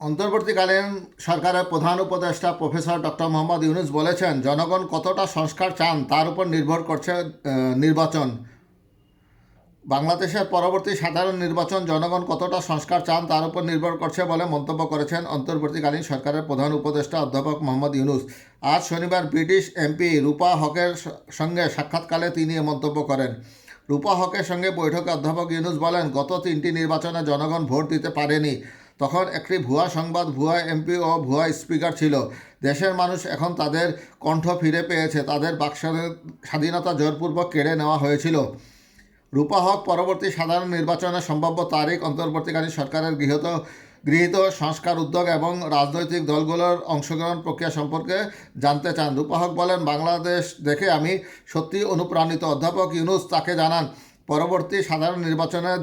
অন্তর্বর্তীকালীন সরকারের প্রধান উপদেষ্টা প্রফেসর ডক্টর মোহাম্মদ ইউনুস বলেছেন, জনগণ কতটা সংস্কার চান তার উপর নির্ভর করছে নির্বাচন। বাংলাদেশের পরবর্তী সাধারণ নির্বাচন জনগণ কতটা সংস্কার চান তার উপর নির্ভর করছে বলে মন্তব্য করেছেন অন্তর্বর্তীকালীন সরকারের প্রধান উপদেষ্টা অধ্যাপক মোহাম্মদ ইউনুস। আজ শনিবার ব্রিটিশ এমপি রূপা হকের সঙ্গে সাক্ষাৎকালে তিনি এ মন্তব্য করেন। রূপা হকের সঙ্গে বৈঠকে অধ্যাপক ইউনুস বলেন, গত তিনটি নির্বাচনে জনগণ ভোট দিতে পারেনি। তখন একটি ভুয়া সংবাদ, ভুয়া এমপি ও ভুয়া স্পিকার ছিল। দেশের মানুষ এখন তাদের কণ্ঠ ফিরে পেয়েছে। তাদের বাক স্বাধীনতা জোরপূর্বক কেড়ে নেওয়া হয়েছিল। রূপা হক পরবর্তী সাধারণ নির্বাচনের সম্ভাব্য তারিখ অন্তর্বর্তীকালীন সরকারের গৃহীত গৃহীত সংস্কার উদ্যোগ এবং রাজনৈতিক দলগুলোর অংশগ্রহণ প্রক্রিয়া সম্পর্কে জানতে চান। রূপা হক বলেন, বাংলাদেশ দেখে আমি সত্যি অনুপ্রাণিত। অধ্যাপক ইউনুস তাকে জানান পরবর্তী সাধারণ নির্বাচনের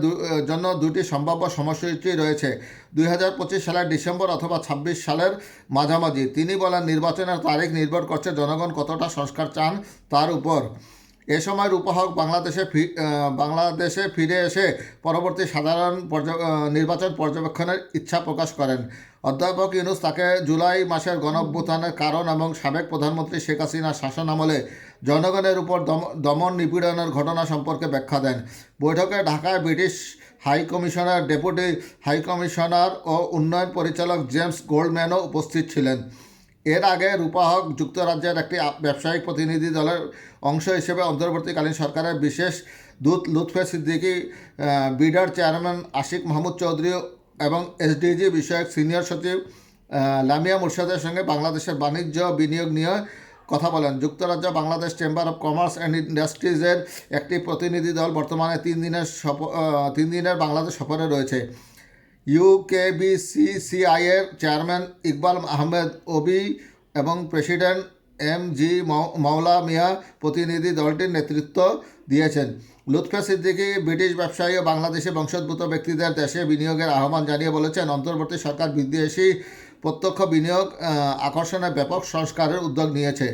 জন্য দুটি সম্ভাব্য সময়সূচি রয়েছে। দুই হাজার পঁচিশ সালের ডিসেম্বর অথবা ছাব্বিশ সালের মাঝামাঝি। তিনি বলেন, নির্বাচনের তারিখ নির্ভর করছে জনগণ কতটা সংস্কার চান তার উপর। এ সময় রূপহক বাংলাদেশে বাংলাদেশে ফিরে এসে পরবর্তী সাধারণ নির্বাচন পর্যবেক্ষণের ইচ্ছা প্রকাশ করেন। অধ্যাপক ইউনুস তাকে জুলাই মাসের গণঅভ্যুত্থানের কারণ এবং সাবেক প্রধানমন্ত্রী শেখ হাসিনার শাসন আমলে জনগণের উপর দম- দমন নিপীড়নের ঘটনা সম্পর্কে ব্যাখ্যা দেন। বৈঠকে ঢাকায় British high commissioner, deputy high commissioner ও উন্নয়ন পরিচালক জেমস গোল্ডম্যানও উপস্থিত ছিলেন। এর আগে রূপা হক যুক্তরাজ্যের একটি ব্যবসায়িক প্রতিনিধি দলের অংশ হিসেবে অন্তর্বর্তীকালীন সরকারের বিশেষ দূত লুৎফে সিদ্দিকী বিডার চেয়ারম্যান আশিক মাহমুদ চৌধুরী এবং এসডিজি বিষয়ক সিনিয়র সচিব লামিয়া মুর্শাদের সঙ্গে বাংলাদেশের বাণিজ্য, বিনিয়োগ নিয়ে কথা বলেন। যুক্তরাজ্য, Bangladesh chamber of commerce and ইন্ডাস্ট্রিজের একটি প্রতিনিধি দল বর্তমানে তিন দিনের সফ তিন দিনের বাংলাদেশ সফরে রয়েছে। ইউকেবিসিসিআই এর চেয়ারম্যান ইকবাল আহমেদ, ওবি এবং president M G Maola Mia প্রতিনিধি দলটির নেতৃত্ব দিয়েছেন। লুৎফে সিদ্দিকী ব্রিটিশ ব্যবসায়ী ও বাংলাদেশে বংশোদ্ভূত ব্যক্তিদের দেশে বিনিয়োগের আহ্বান জানিয়ে বলেছেন, অন্তর্বর্তী সরকার বিদেশি প্রত্যক্ষ বিনিয়োগ আকর্ষণে ব্যাপক সংস্কারের উদ্যোগ নিয়েছে।